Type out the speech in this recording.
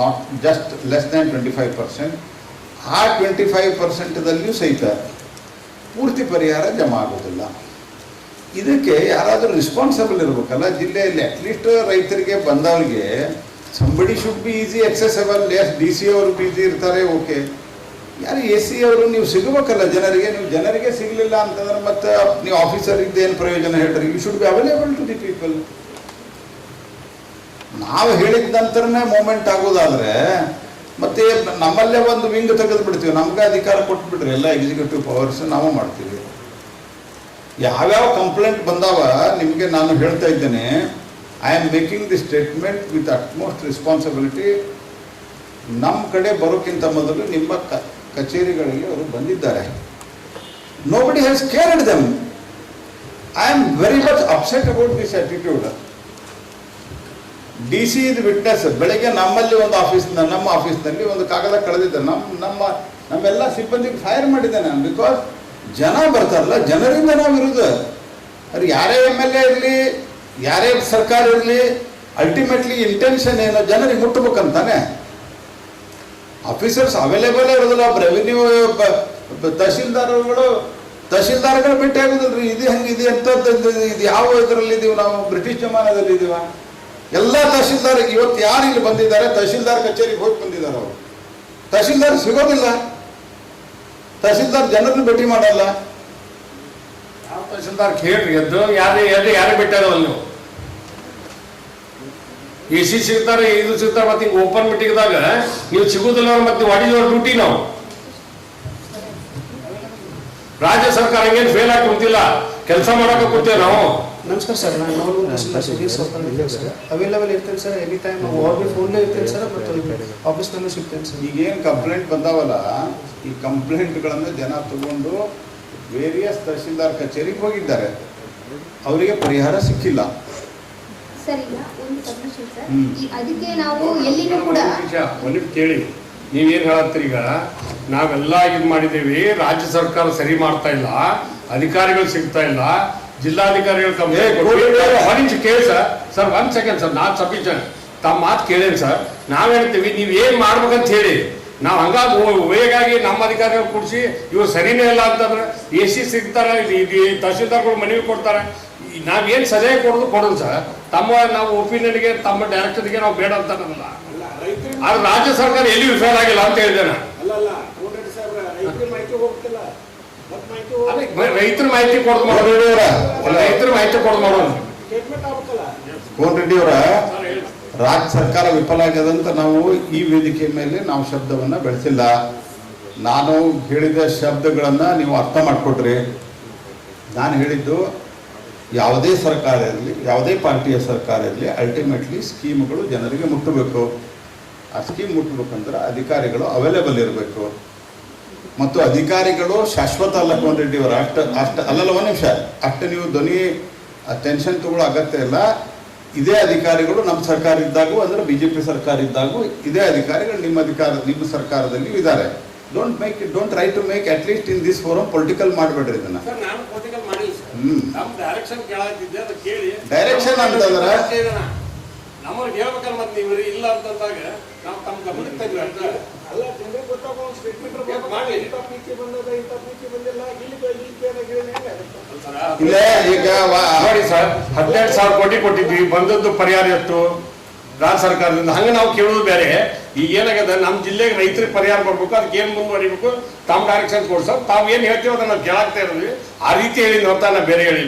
Not just less than twenty five percent ಆ twenty five ಪರ್ಸೆಂಟದಲ್ಲಿಯೂ ಸಹಿತ ಪೂರ್ತಿ ಪರಿಹಾರ ಜಮಾ ಆಗೋದಿಲ್ಲ. ಇದಕ್ಕೆ ಯಾರಾದರೂ ರಿಸ್ಪಾನ್ಸಿಬಲ್ ಇರಬೇಕಲ್ಲ, ಜಿಲ್ಲೆಯಲ್ಲಿ ಅಟ್ಲೀಸ್ಟ್ ರೈತರಿಗೆ, ಬಂದವರಿಗೆ somebody should be easy accessible as D C ಅವರು ಬಿಸಿ ಇರ್ತಾರೆ ಓಕೆ ಯಾರು ಎ ಸಿ ಅವರು, ನೀವು ಸಿಗಬೇಕಲ್ಲ ಜನರಿಗೆ, ನೀವು ಜನರಿಗೆ ಸಿಗಲಿಲ್ಲ ಅಂತಂದ್ರೆ ಮತ್ತೆ ನೀವು ಆಫೀಸರ್ ಇದ್ದೇನು ಪ್ರಯೋಜನ ಹೇಳ್ರಿ you should be available to the people ನಾವು ಹೇಳಿದ ನಂತರನೇ ಮೂಮೆಂಟ್ ಆಗೋದಾದ್ರೆ, ಮತ್ತೆ ನಮ್ಮಲ್ಲೇ ಒಂದು ವಿಂಗ್ ತೆಗೆದು ಬಿಡ್ತೀವಿ ನಮ್ಗೆ ಅಧಿಕಾರ ಕೊಟ್ಬಿಟ್ರಿ ಎಲ್ಲ ಎಕ್ಸಿಕ್ಯೂಟಿವ್ ಪವರ್ಸ್ ನಾವು ಮಾಡ್ತೀವಿ. ಯಾವ್ಯಾವ ಕಂಪ್ಲೇಂಟ್ ಬಂದಾವ, ನಿಮಗೆ ನಾನು ಹೇಳ್ತಾ ಇದ್ದೇನೆ. I am making the statement with utmost responsibility ನಮ್ಮ ಕಡೆ ಬರೋಕ್ಕಿಂತ ಮೊದಲು ನಿಮ್ಮ ಕ ಕಚೇರಿಗಳಿಗೆ ಅವರು ಬಂದಿದ್ದಾರೆ. Nobody has cared them I am very much upset about this attitude D C ಇದು ವಿಟ್ನೆಸ್ ಬೆಳಗ್ಗೆ ನಮ್ಮಲ್ಲಿ ಒಂದು ಆಫೀಸ್ ನಮ್ಮ ಆಫೀಸ್ನಲ್ಲಿ ಒಂದು ಕಾಗದ ಕಳೆದಿದ್ದೆ ನಮ್ಮ ನಮ್ಮ ನಮ್ಮೆಲ್ಲ ಸಿಬ್ಬಂದಿಗೆ ಫೈರ್ ಮಾಡಿದ್ದೆ ನಾನು. ಬಿಕಾಸ್ ಜನ ಬರ್ತಾರಲ್ಲ, ಜನರಿಂದ ನಾವು ಇರೋದು. ಅದು ಯಾರೇ ಎಂ ಎಲ್ ಎ ಇರಲಿ, ಯಾರೇ ಸರ್ಕಾರ ಇರಲಿ ಅಲ್ಟಿಮೇಟ್ಲಿ ಇಂಟೆನ್ಷನ್ ಏನು? ಜನರಿಗೆ ಮುಟ್ಟಬೇಕಂತಾನೆ. ಆಫೀಸರ್ಸ್ ಅವೈಲೇಬಲ್ ಇರೋದಿಲ್ಲ. ರೆವಿನ್ಯೂ ತಹಶೀಲ್ದಾರ್ಗಳು ತಹಶೀಲ್ದಾರ್ಗಳು ಭೇಟಿ ಆಗೋದಿಲ್ಲ ರೀ ಇದು ಹೆಂಗಿದೆ ಎಂಥದ್ದು ಇದು ಯಾವ ಇದರಲ್ಲಿ ಇದೀವಿ ನಾವು? ಬ್ರಿಟಿಷ್ ಜಮಾನದಲ್ಲಿ ಇದೀವ ಎಲ್ಲ ತಹಶೀಲ್ದಾರ್ ಇವತ್ತು ಯಾರು ಇಲ್ಲಿ ಬಂದಿದ್ದಾರೆ? ತಹಶೀಲ್ದಾರ್ ಕಚೇರಿಗೆ ಹೋಗಿ ಬಂದಿದ್ದಾರೆ ಅವರು. ತಹಶೀಲ್ದಾರ್ ಸಿಗೋದಿಲ್ಲ. ತಹಶೀಲ್ದಾರ್ ಜನರನ್ನು ಭೇಟಿ ಮಾಡಲ್ಲ. ಯಾವ ತಹಶೀಲ್ದಾರ್ ಕೇಳ್ರಿ, ಎದ್ದು, ಯಾರೇ ಎದ್ದು ಯಾರೇ ಬಿಟ್ಟಾರಲ್ಲ ನೀವು? ಎ ಸಿ ಸಿಗ್ತಾರೆ ಇದು ಸಿಗ್ತಾರೆ, ಮತ್ತೆ ಈಗ ಓಪನ್ ಮೀಟಿಂಗ್ದಾಗ ನೀವು ಸಿಗುದಿಲ್ಲ ಮತ್ತೆ ವಾಟ್ ಡ್ಯೂಟಿ ನಾವು. ರಾಜ್ಯ ಸರ್ಕಾರ ಹಂಗೇನು ಫೇಲ್ ಆಗಿ ಕುಂತಿಲ್ಲ. ಕೆಲಸ ಮಾಡಕ್ಕೆ ಕೂತೇವೆ ನಾವು. ನಮಸ್ಕಾರ ಸರ್ ನಾನು ನೋಡ್ಬೋದು ಸುಧೀರ್ ಸೋಪನ್ ಇದ್ದೇನೆ ಸರ್ ಅವೈಲೇಬಲ್ ಇರ್ತೇನೆ ಸರ್ ಎನಿ ಟೈಮ್ ಹೋಗಿ ಫೋನ್ಲೇ ಇರ್ತೇನೆ ಸರ್ ಮತ್ತು ಆಫೀಸ್ನಲ್ಲೂ ಸಿಗ್ತೇನೆ ಸರ್. ಈಗೇನು ಕಂಪ್ಲೇಂಟ್ ಬಂದಾವಲ್ಲ ಈ ಕಂಪ್ಲೇಂಟ್ಗಳನ್ನು ಜನ ತಗೊಂಡು ವೇರಿಯಸ್ ತಹಶೀಲ್ದಾರ್ ಕಚೇರಿಗೆ ಹೋಗಿದ್ದಾರೆ. ಅವರಿಗೆ ಪರಿಹಾರ ಸಿಕ್ಕಿಲ್ಲ. ಸರ್ ಈಗ ಒಂದು ಸಬ್ಮಿಷನ್ ಸರ್. ಅದಕ್ಕೆ ನಾವು ಎಲ್ಲಿನೂ ಕೂಡ ಒಂದ್ ಕೇಳಿ. ನೀವೇನು ಹೇಳತ್ತೀರಿ ಈಗ? ನಾವೆಲ್ಲ ಇದು ಮಾಡಿದ್ದೀವಿ ರಾಜ್ಯ ಸರ್ಕಾರ ಸರಿ ಮಾಡ್ತಾ ಇಲ್ಲ ಅಧಿಕಾರಿಗಳು ಸಿಗ್ತಾ ಇಲ್ಲ ಜಿಲ್ಲಾಧಿಕಾರಿಗಳು. ಒಂದ್ ನಿಮಿಷ ಕೇಳಿ ಸರ್. ಸರ್ ಒಂದ್ ಸೆಕೆಂಡ್ ಸರ್. ನಾನ್ ಸಫಿಷಿಯಂಟ್ ತಮ್ಮ ಮಾತು ಕೇಳೇನ್ ಸರ್. ನಾವ್ ಹೇಳ್ತೀವಿ ನೀವ್ ಏನ್ ಮಾಡ್ಬೇಕಂತ ಹೇಳಿ. ನಾವು ಹಂಗಾಗಿ ವೇಗಾಗಿ ನಮ್ಮ ಅಧಿಕಾರಿಗಳು ಕೂಡಿಸಿ ಇವ್ರು ಸರಿನೇ ಇಲ್ಲ ಅಂತಂದ್ರೆ ಎ ಸಿ ಸಿಗ್ತಾರೆ ಇದು ತಹಶೀಲ್ದಾರ್ಗಳು ಮನವಿ ಕೊಡ್ತಾರೆ. ನಾವೇನು ಸಲಹೆ ಕೊಡೋದು ಕೊಡೋದು ಸರ್. ತಮ್ಮ ನಾವು ಒಪಿನಿಯನ್ಗೆ ತಮ್ಮ ಡೈರೆಕ್ಷನ್ಗೆ ನಾವು ಬೇಡ ಅಂತ ಅನ್ನೋದಲ್ಲ. ಆದ್ರೆ ರಾಜ್ಯ ಸರ್ಕಾರ ಎಲ್ಲಿ ವಿಫಲ ಆಗಿಲ್ಲ ಅಂತ ಹೇಳಿದೆ ನಾನು. ಬ- ರೈತರ ಮಾಹಿತಿ ಕೊಡೋದು ಮಾಡೋದು ರೈತರು ಮಾಹಿತಿ ಕೊಡೋದು ಮಾಡೋಣ ಕೋನ್ ರೆಡ್ಡಿ ಅವರ ರಾಜ್ಯ ಸರ್ಕಾರ ವಿಫಲ ಆಗ್ಯದಂತ ನಾವು ಈ ವೇದಿಕೆ ಮೇಲೆ ನಾವು ಶಬ್ದವನ್ನ ಬೆಳೆಸಿಲ್ಲ. ನಾನು ಹೇಳಿದ ಶಬ್ದಗಳನ್ನು ನೀವು ಅರ್ಥ ಮಾಡಿಕೊಟ್ರಿ. ನಾನು ಹೇಳಿದ್ದು ಯಾವುದೇ ಸರ್ಕಾರ ಇರಲಿ ಯಾವುದೇ ಪಾರ್ಟಿಯ ಸರ್ಕಾರ ಇರಲಿ ಅಲ್ಟಿಮೇಟ್ಲಿ ಸ್ಕೀಮ್ಗಳು ಜನರಿಗೆ ಮುಟ್ಟಬೇಕು. ಆ ಸ್ಕೀಮ್ ಮುಟ್ಟಬೇಕಂದ್ರೆ ಅಧಿಕಾರಿಗಳು ಅವೈಲೇಬಲ್ ಇರಬೇಕು. ಮತ್ತು ಅಧಿಕಾರಿಗಳು ಶಾಶ್ವತ ಅಲ್ಲ ಕೋನ್ ರೆಡ್ಡಿ ಅವರು. ಅಷ್ಟು ಅಷ್ಟು ಅಲ್ಲಲ್ಲ ಒಂದು ನಿಮಿಷ. ಅಷ್ಟು ನೀವು ಧ್ವನಿ ಟೆನ್ಷನ್ ತಗೊಳ್ಳೋ ಅಗತ್ಯ ಇಲ್ಲ. ಇದೇ ಅಧಿಕಾರಿಗಳು ನಮ್ಮ ಸರ್ಕಾರ ಇದ್ದಾಗೂ ಅಂದರೆ ಬಿ ಜೆ ಪಿ ಸರ್ಕಾರ ಇದ್ದಾಗೂ ಇದೇ ಅಧಿಕಾರಿಗಳು ನಿಮ್ಮ ಅಧಿಕಾರ ನಿಮ್ಮ ಸರ್ಕಾರದಲ್ಲಿ ಇದ್ದಾರೆ. Don't make don't right to make at least in this forum political ಮಾಡಬೇಡ್ರಿ ಇದನ್ನ. ಸರ್ ನಾನು ಪೊಲಿಟಿಕಲ್ ಮಾಡಿಲ್ಲ ಸರ್ ನಮ್ಮ ಡೈರೆಕ್ಷನ್ ಅಂತಂದ್ರೆ? ನಮಗೆ ಹೇಳ್ಬೇಕಲ್ಲ ಮತ್ತೆ ನೀವು ಇಲ್ಲ ಅಂತಂದಾಗ ನಾವು ತಮ್ಮ ಗಮನಕ್ಕೆ ಅಲ್ಲ ಇಲ್ಲಿ, ಈಗ ನೋಡಿ ಸರ್, ಹದಿನೆಂಟು ಸಾವಿರ ಕೋಟಿ ಕೊಟ್ಟಿದ್ವಿ ಬಂದದ್ದು ಪರಿಹಾರ ಎಷ್ಟು ರಾಜ್ಯ ಸರ್ಕಾರದಿಂದ. ಹಂಗೆ ನಾವು ಕೇಳೋದು ಬೇರೆ. ಈಗ ಏನಾಗ್ಯದ? ನಮ್ಮ ಜಿಲ್ಲೆಗೆ ರೈತರಿಗೆ ಪರಿಹಾರ ಕೊಡ್ಬೇಕು, ಅದಕ್ಕೆ ಏನು ಮುಂದುವರಿಬೇಕು ತಮ್ಮ ಡೈರೆಕ್ಷನ್ ಕೊಡ್ಸೋ ತಾವು ಏನು ಹೇಳ್ತೀವೋ ಅದನ್ನ ನಾವು ಕೇಳಾಗ್ತಾ ಇರೋದ್ವಿ. ಆ ರೀತಿ ಹೇಳಿದ್ ಹೊತ್ತ ಬೇರೆ ಹೇಳಿಲ್ಲ.